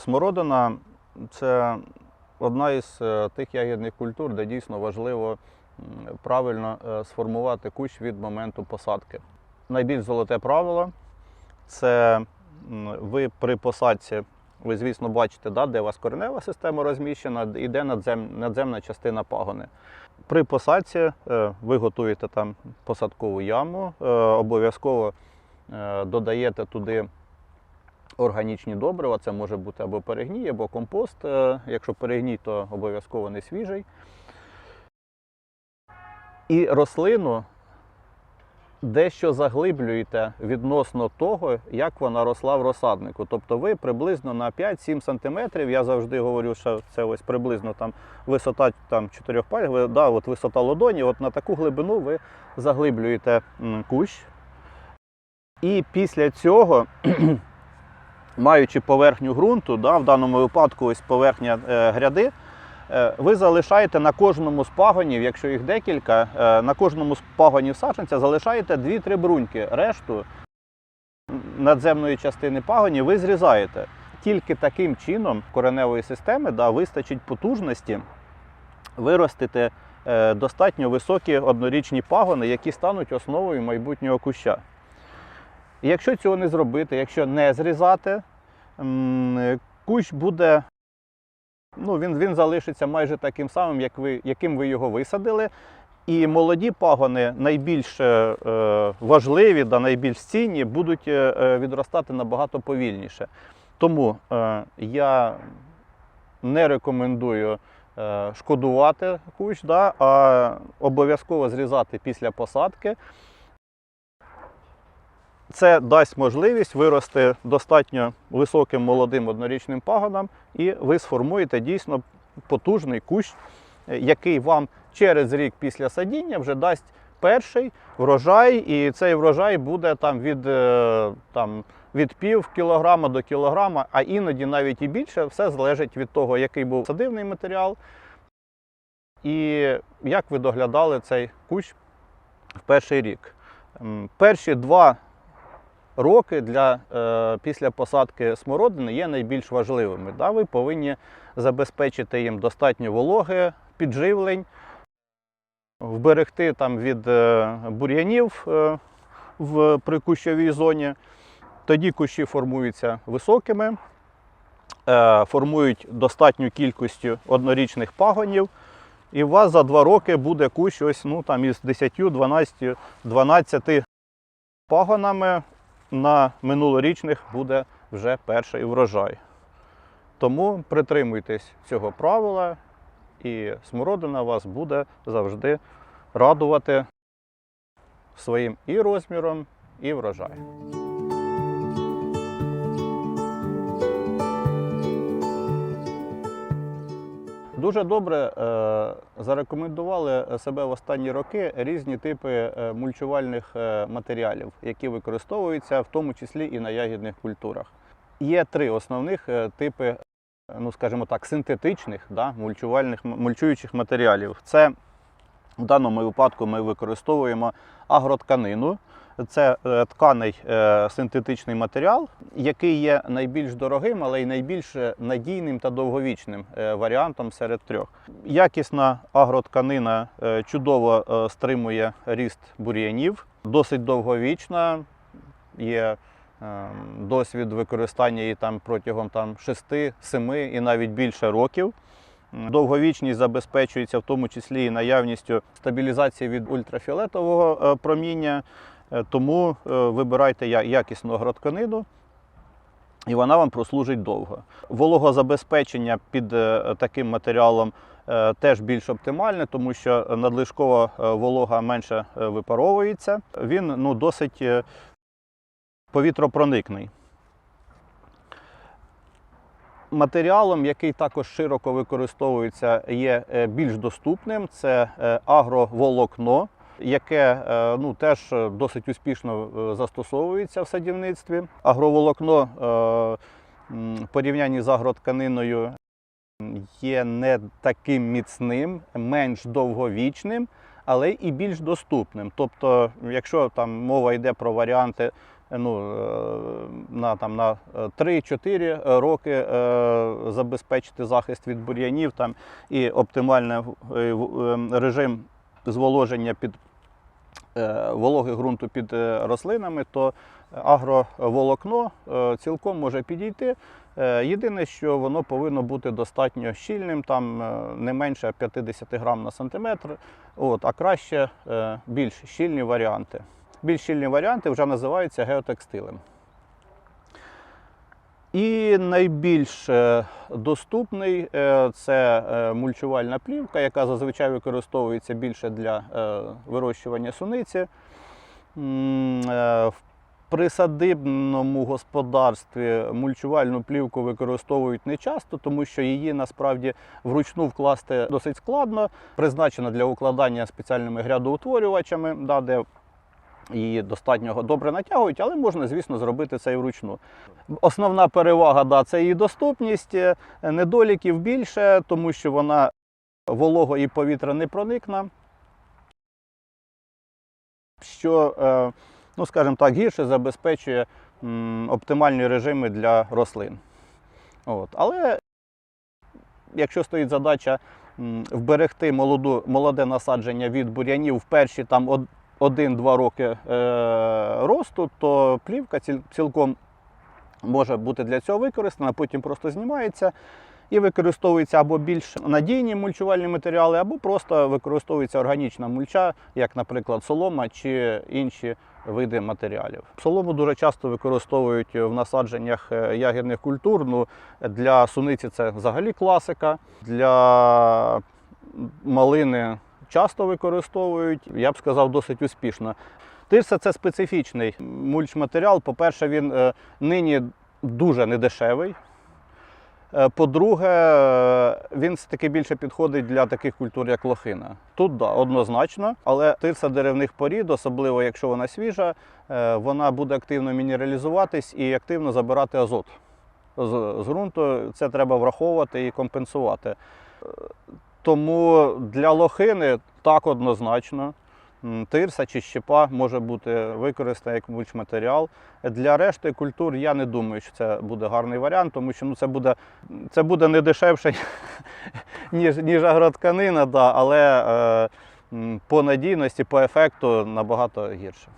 Смородина це одна із е, тих ягідних культур, де дійсно важливо правильно е, сформувати кущ від моменту посадки. Найбільш золоте правило це ви при посадці, ви, звісно, бачите, да, де у вас коренева система розміщена і де надзем, надземна частина пагони. При посадці е, ви готуєте там посадкову яму, обов'язково додаєте туди органічні добрива. Це може бути або перегній, або компост. Е, Якщо перегній, то обов'язково не свіжий. І рослину дещо заглиблюєте відносно того, як вона росла в розсаднику. Тобто ви приблизно на 5-7 сантиметрів, я завжди говорю, що це ось приблизно там висота там, 4 пальців, да, от висота ладоні, от на таку глибину ви заглиблюєте кущ. І після цього, маючи поверхню ґрунту, да, в даному випадку ось поверхня е, гряди, е, ви залишаєте на кожному з пагонів, якщо їх декілька, е, на кожному з пагонів саджанця залишаєте 2-3 бруньки. Решту надземної частини пагонів ви зрізаєте. Тільки таким чином кореневої системи да, вистачить потужності виростити е, достатньо високі однорічні пагони, які стануть основою майбутнього куща. Якщо цього не зробити, якщо не зрізати, кущ буде, ну, він, він залишиться майже таким самим, як ви, яким ви його висадили. І молоді пагони найбільш е, е, важливі да найбільш цінні будуть е, е, відростати набагато повільніше. Тому е, я не рекомендую е, шкодувати кущ, да, а обов'язково зрізати після посадки. Це дасть можливість вирости достатньо високим молодим однорічним пагонам, і ви сформуєте дійсно потужний кущ, е, який вам через рік після садіння вже дасть перший врожай, і цей врожай буде там від, е, там, від пів кілограма до кілограма, а іноді навіть і більше. Все залежить від того, який був садивний матеріал, і як ви доглядали цей кущ в перший рік. Перші два роки для, е, після посадки смородини є найбільш важливими. Да? Ви повинні забезпечити їм достатньо вологи, підживлень, вберегти там від е, бур'янів е, в прикущовій зоні. Тоді кущі формуються високими, е, формують достатню кількістю однорічних пагонів. І у вас за два роки буде кущ ось, ну, там, із 10, 12, 12 пагонами на минулорічних буде вже перший врожай. Тому притримуйтесь цього правила, і смородина вас буде завжди радувати своїм і розміром, і врожаєм. Дуже добре е, зарекомендували себе в останні роки різні типи е, мульчувальних е, матеріалів, які використовуються в тому числі і на ягідних культурах. Є три основних е, типи, ну скажімо так, синтетичних да, мульчувальних мульчуючих матеріалів. Це в даному випадку ми використовуємо агротканину. Це е, тканий е, синтетичний матеріал, який є найбільш дорогим, але й найбільш надійним та довговічним е, варіантом серед трьох. Якісна агротканина чудово стримує ріст бур'янів, досить довговічна. Є е, досвід використання її там протягом там, 6-7 і навіть більше років. Довговічність забезпечується в тому числі і наявністю стабілізації від ультрафіолетового е, проміння. Е, Тому е, вибирайте якісну агротканину, і вона вам прослужить довго. Вологозабезпечення під таким матеріалом теж більш оптимальне, тому що надлишкова волога менше випаровується. Він ну, досить повітропроникний. Матеріалом, який також широко використовується, є е, більш доступним. Це е, агроволокно, яке е, ну, теж досить успішно застосовується в садівництві. Агроволокно в порівнянні з агротканиною є не таким міцним, менш довговічним, але і більш доступним. Тобто, якщо там мова йде про варіанти ну, е, на, там, на 3-4 роки е, забезпечити захист від бур'янів там, і оптимальний е, е, режим зволоження під е, вологи ґрунту під е, рослинами, то агроволокно е, цілком може підійти. Е, Єдине, що воно повинно бути достатньо щільним, там е, не менше 50 грам на сантиметр, от, а краще е, більш щільні варіанти. Більш щільні варіанти вже називаються геотекстилем. І найбільш е, доступний е, це е, мульчувальна плівка, яка зазвичай використовується більше для вирощування суниці. В присадибному господарстві мульчувальну плівку використовують не часто, тому що її насправді вручну вкласти досить складно. Призначена для укладання спеціальними грядоутворювачами, де її достатньо добре натягують, але можна, звісно, зробити це і вручну. Основна перевага да, це її доступність, е, недоліків більше, тому що вона волого і повітря не проникна. Що, е, ну, скажімо так, гірше забезпечує оптимальні режими для рослин. От. Але якщо стоїть задача вберегти молоду, молоде насадження від бур'янів в перші там 1-2 роки е, росту, то плівка цілком може бути для цього використана, потім просто знімається і використовується або більш надійні мульчувальні матеріали, або просто використовується органічна мульча, як, наприклад, солома чи інші види матеріалів. Солому дуже часто використовують в насадженнях е, ягідних культур. Ну, для суниці це взагалі класика. Для малини часто використовують, я б сказав, досить успішно. Тирса це специфічний мульчматеріал. По-перше, він е, нині дуже недешевий. Е, По-друге, е, він все-таки більше підходить для таких культур, як лохина. Тут да, однозначно, але тирса деревних порід, особливо якщо вона свіжа, е, вона буде активно мінералізуватись і активно забирати азот з, з ґрунту. Це треба враховувати і компенсувати. Тому для лохини так однозначно. Тирса чи щепа може бути використана як мульчматеріал. Для решти культур я не думаю, що це буде гарний варіант, тому що ну, це, буде, це буде не дешевше, ніж, ніж агротканина, да, але е, по надійності, по ефекту набагато гірше.